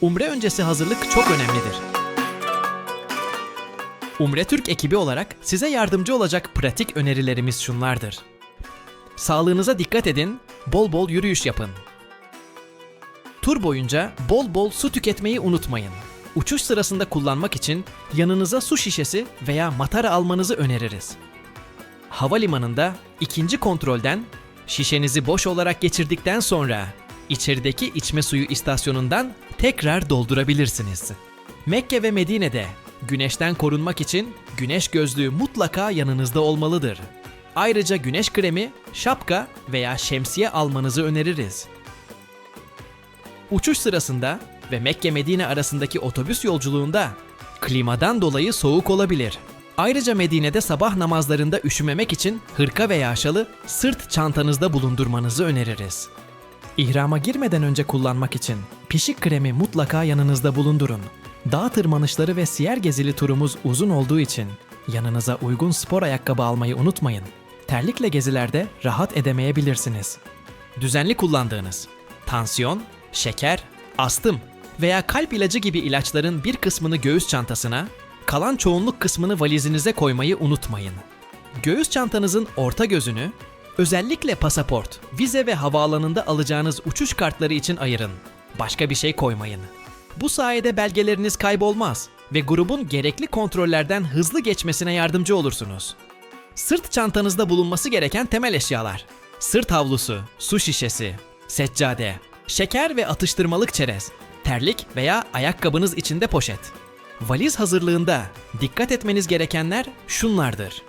Umre öncesi hazırlık çok önemlidir. Umre Türk ekibi olarak size yardımcı olacak pratik önerilerimiz şunlardır. Sağlığınıza dikkat edin, bol bol yürüyüş yapın. Tur boyunca bol bol su tüketmeyi unutmayın. Uçuş sırasında kullanmak için yanınıza su şişesi veya matara almanızı öneririz. Havalimanında ikinci kontrolden şişenizi boş olarak geçirdikten sonra içerideki içme suyu istasyonundan tekrar doldurabilirsiniz. Mekke ve Medine'de güneşten korunmak için güneş gözlüğü mutlaka yanınızda olmalıdır. Ayrıca güneş kremi, şapka veya şemsiye almanızı öneririz. Uçuş sırasında ve Mekke-Medine arasındaki otobüs yolculuğunda klimadan dolayı soğuk olabilir. Ayrıca Medine'de sabah namazlarında üşümemek için hırka veya şalı sırt çantanızda bulundurmanızı öneririz. İhrama girmeden önce kullanmak için pişik kremi mutlaka yanınızda bulundurun. Dağ tırmanışları ve siyer gezili turumuz uzun olduğu için yanınıza uygun spor ayakkabı almayı unutmayın. Terlikle gezilerde rahat edemeyebilirsiniz. Düzenli kullandığınız tansiyon, şeker, astım veya kalp ilacı gibi ilaçların bir kısmını göğüs çantasına, kalan çoğunluk kısmını valizinize koymayı unutmayın. Göğüs çantanızın orta gözünü özellikle pasaport, vize ve havaalanında alacağınız uçuş kartları için ayırın. Başka bir şey koymayın. Bu sayede belgeleriniz kaybolmaz ve grubun gerekli kontrollerden hızlı geçmesine yardımcı olursunuz. Sırt çantanızda bulunması gereken temel eşyalar. Sırt havlusu, su şişesi, seccade, şeker ve atıştırmalık çerez, terlik veya ayakkabınız içinde poşet. Valiz hazırlığında dikkat etmeniz gerekenler şunlardır.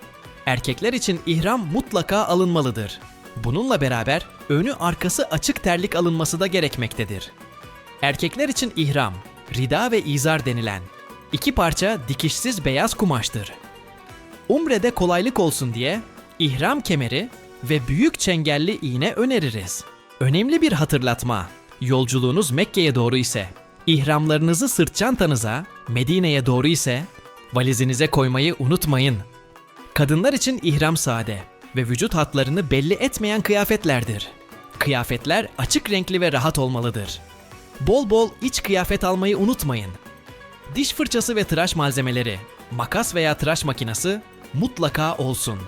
Erkekler için ihram mutlaka alınmalıdır. Bununla beraber önü arkası açık terlik alınması da gerekmektedir. Erkekler için ihram, rida ve izar denilen iki parça dikişsiz beyaz kumaştır. Umre'de kolaylık olsun diye ihram kemeri ve büyük çengelli iğne öneririz. Önemli bir hatırlatma. Yolculuğunuz Mekke'ye doğru ise ihramlarınızı sırt çantanıza, Medine'ye doğru ise valizinize koymayı unutmayın. Kadınlar için ihram sade ve vücut hatlarını belli etmeyen kıyafetlerdir. Kıyafetler açık renkli ve rahat olmalıdır. Bol bol iç kıyafet almayı unutmayın. Diş fırçası ve tıraş malzemeleri, makas veya tıraş makinesi mutlaka olsun.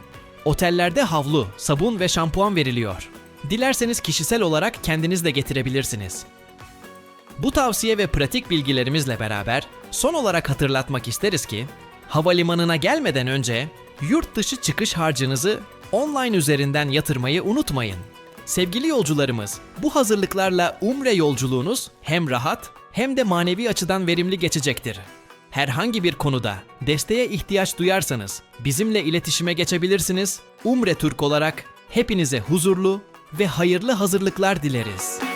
Otellerde havlu, sabun ve şampuan veriliyor. Dilerseniz kişisel olarak kendiniz de getirebilirsiniz. Bu tavsiye ve pratik bilgilerimizle beraber son olarak hatırlatmak isteriz ki havalimanına gelmeden önce yurt dışı çıkış harcınızı online üzerinden yatırmayı unutmayın. Sevgili yolcularımız, bu hazırlıklarla Umre yolculuğunuz hem rahat hem de manevi açıdan verimli geçecektir. Herhangi bir konuda desteğe ihtiyaç duyarsanız bizimle iletişime geçebilirsiniz. Umre Türk olarak hepinize huzurlu ve hayırlı hazırlıklar dileriz.